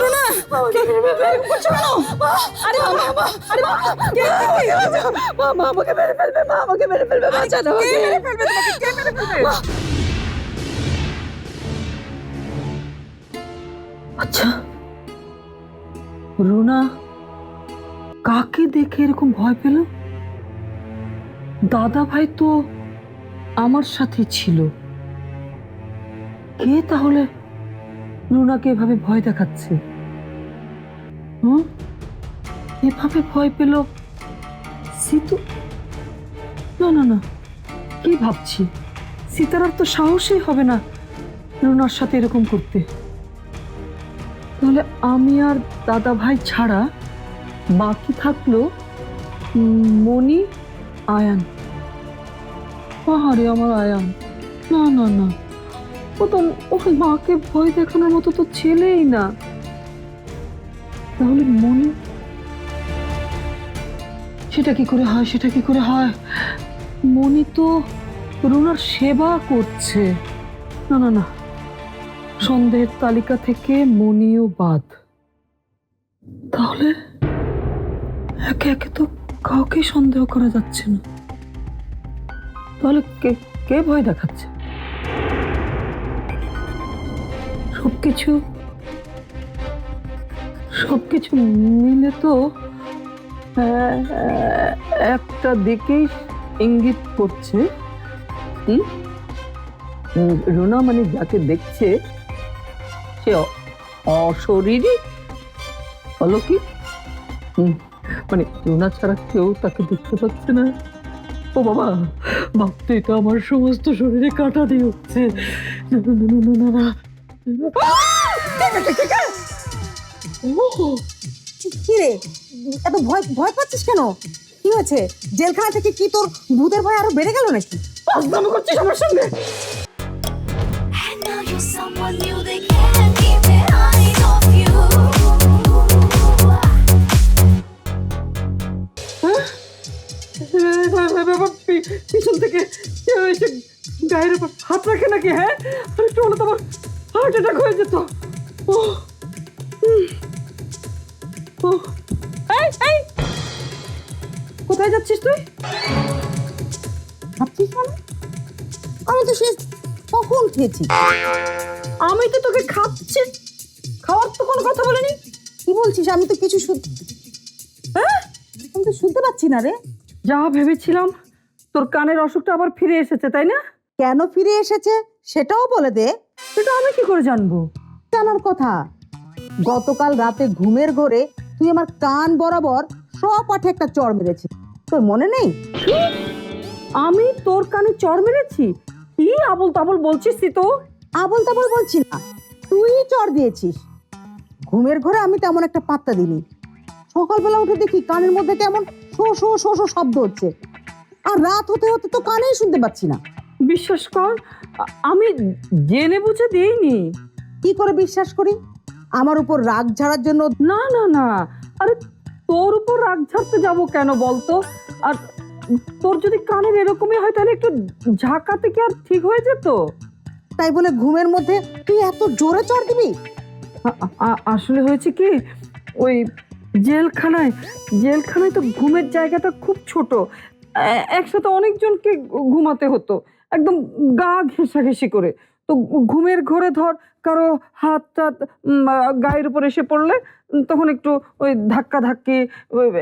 রুনা করছ কেন? আরে বাবা আরে বাবা কে মা আমাকে মেরে ফেলবে মা আমাকে মেরে ফেলবে কে মেরে ফেলবে কে মেরে ফেলবে? আচ্ছা। রুনা কাকে দেখে এরকম ভয় পেল? দাদা ভাই তো আমার সাথে ছিল। কে তাহলে রুনাকে এভাবে ভয় দেখাচ্ছে। হুম? এভাবে ভয় পেল সিতু? না না না। কি ভাবছি? সীতারার তো সাহসই হবে না রুনার সাথে এরকম করতে। তাহলে আমি আর দাদা ভাই ছাড়া বাকি থাকল মণি, আয়ান। পাহাড়ে আমার আয়ান। না না না। ও তো ওর মাকে ভয় দেখানোর মতো তো ছেলেই না। তাহলে মণি সেটা কি করে হয়, সেটা কি করে হয়? মণি তো রুনার সেবা করছে। না না না। সন্দেহের তালিকা থেকে মনিও বাদ। তাহলে একে একে তো কাউকে সন্দেহ করা যাচ্ছে না। তাহলে কে কে ভয় দেখাচ্ছে? সবকিছু সবকিছু মিলে তো একটা দিকেই ইঙ্গিত করছে। রুনা মানে যাকে দেখছে সে অশরীরী? হলো কি? হুম, মানে রুনা ছাড়া কেউ তাকে দেখতে পাচ্ছে না। ও বাবা ভাবতে তো আমার সমস্ত শরীরে কাটা দিয়ে না না না না না না। কি রে এত ভয় ভয় পাচ্ছিস কেন কি হয়েছে জেলখানা থেকে কি তোর ভূতের ভয় আরও বেড়ে গেল নাকি পাগলাম করছিস আমার সঙ্গে someone new, they can't keep their eyes off you. পিছন থেকে গায়ের উপর অ্যাটাক হয়ে যেত ও। ও কোথায় যাচ্ছিস তুই? ভাবছিস মানে? আমি তো সে কখন খেয়েছি। আমি তো তোকে খাচ্ছি। খাওয়ার তো কোনো কথা বলিনি। কি বলছিস? আমি তো কিছু শুন হ্যাঁ? আমি তো শুনতে পাচ্ছি না রে। যা ভেবেছিলাম তোর কানের অসুখটা আবার ফিরে এসেছে, তাই না? কেন ফিরে এসেছে? সেটাও বলে দে। সেটা আমি কি করে জানব? জানার কথা। গতকাল রাতে ঘুমের ঘরে তুই আমার কান বরাবর সপাঠে একটা চড় মেরেছিস তোর মনে নেই? আমি তোর কানে চড় মেরেছি? কি আবল তাবল বলছিস তুই তো? আবল তাবল বলছি না তুই চড় দিয়েছিস। ঘুমের ঘরে আমি তেমন একটা পাত্তা দিইনি। সকালবেলা উঠে দেখি কানের মধ্যে কেমন শো শো শো শো শব্দ হচ্ছে। আর রাত হতে হতে তো কানেই শুনতে পাচ্ছি না। বিশ্বাস কর আমি জেনে বুঝে দিইনি। কি করে বিশ্বাস করি? আমার উপর রাগ ঝাড়ার জন্য না না না। আরে তোর উপর রাগ ঝাড়তে যাব কেন বলতো? আর তোর যদি কানের এরকমই হয় তাহলে একটু ঝাঁকাতে কি আর ঠিক হয়ে যেত। তাই বলে ঘুমের মধ্যে তুই এত জোরে চড় দিবি? আসলে হয়েছে কি ওই জেলখানায় জেলখানায় তো ঘুমের জায়গাটা খুব ছোট। একসাথে অনেকজনকে ঘুমাতে হতো। একদম গা ঘেঁষাঘেঁষি করে। তো ঘুমের ঘরে ধর কারও হাত টাত গায়ের উপর এসে পড়লে তখন একটু ওই ধাক্কা ধাক্কি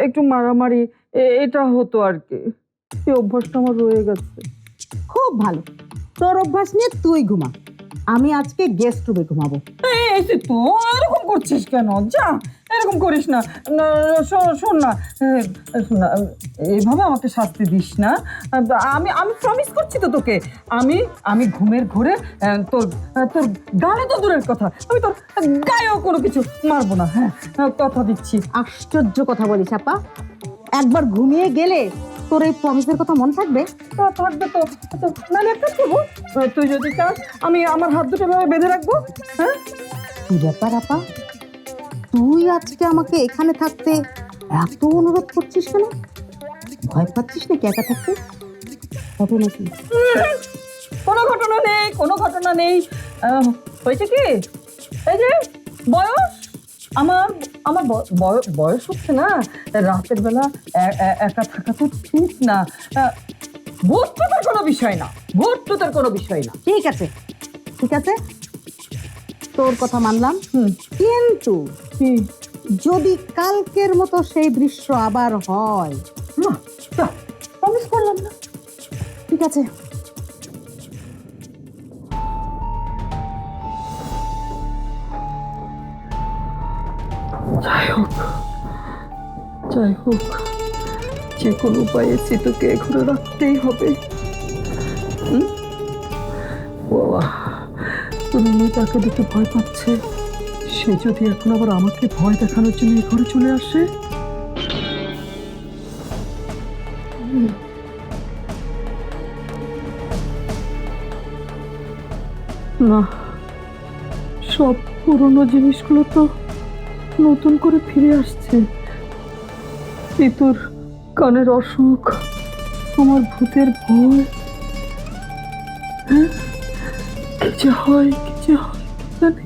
একটু মারামারি এটা হতো আর কি। এই অভ্যাসটা আমার রয়ে গেছে। খুব ভালো। তোর অভ্যাস নিয়ে তুই ঘুমা। আমি আজকে গেস্ট রুমে ঘুমাবো। এই যে তো এরকম করছিস কেন? যা এরকম করিস না। শোন না। শোন না এইভাবে আমাকে শাস্তি দিস না। আমি আমি প্রমিস করছি তো তোকে। আমি আমি ঘুমের ঘরে তোর তোর গানে তো দূরের কথা। আমি তোর গায়েও কোনো কিছু মারবো না হ্যাঁ। কথা দিচ্ছি। আশ্চর্য কথা বলিস আপা। একবার ঘুমিয়ে গেলে তোর এই প্রমিসের কথা মনে থাকবে? তা থাকবে তো। নাহলে একটা করব তুই যদি চাস আমি আমার হাত দুটো এভাবে বেঁধে রাখব হ্যাঁ? কি ব্যাপার আপা? তুই আজকে আমাকে এখানে থাকতে এত অনুরোধ করছিস কেন? ভয় পাচ্ছিস নাকি একা থাকতে? হবে নাকি? কোনো ঘটনা নেই কোনো ঘটনা নেই। হয়েছে কি? এই যে বয়স? আমার আমার বয়স হচ্ছে না। রাতের বেলা একা থাকা তো ঠিক না। ভোট কোনো বিষয় না। ভোট কোনো বিষয় না। ঠিক আছে। ঠিক আছে? তোর কথা মানলাম। হুম। কিন্তু যদি কালকের মতো সেই দৃশ্য আবার হয়। না প্রমিস করলাম না। ঠিক আছে। যাই হোক যাই হোক যে কোনো উপায়ে চিতুকে ঘরে রাখতেই হবে। হুম? বাবা রুমি তাকে দেখে ভয় পাচ্ছে। সে যদি এখন আবার আমাকে ভয় দেখানোর জন্য এই ঘরে চলে আসে? না, সব পুরনো জিনিসগুলো তো নতুন করে ফিরে আসছে। তোর কানের অসুখ আমার ভূতের ভয়। হ্যাঁ? কি যে হয়, কি যে হয় জানি।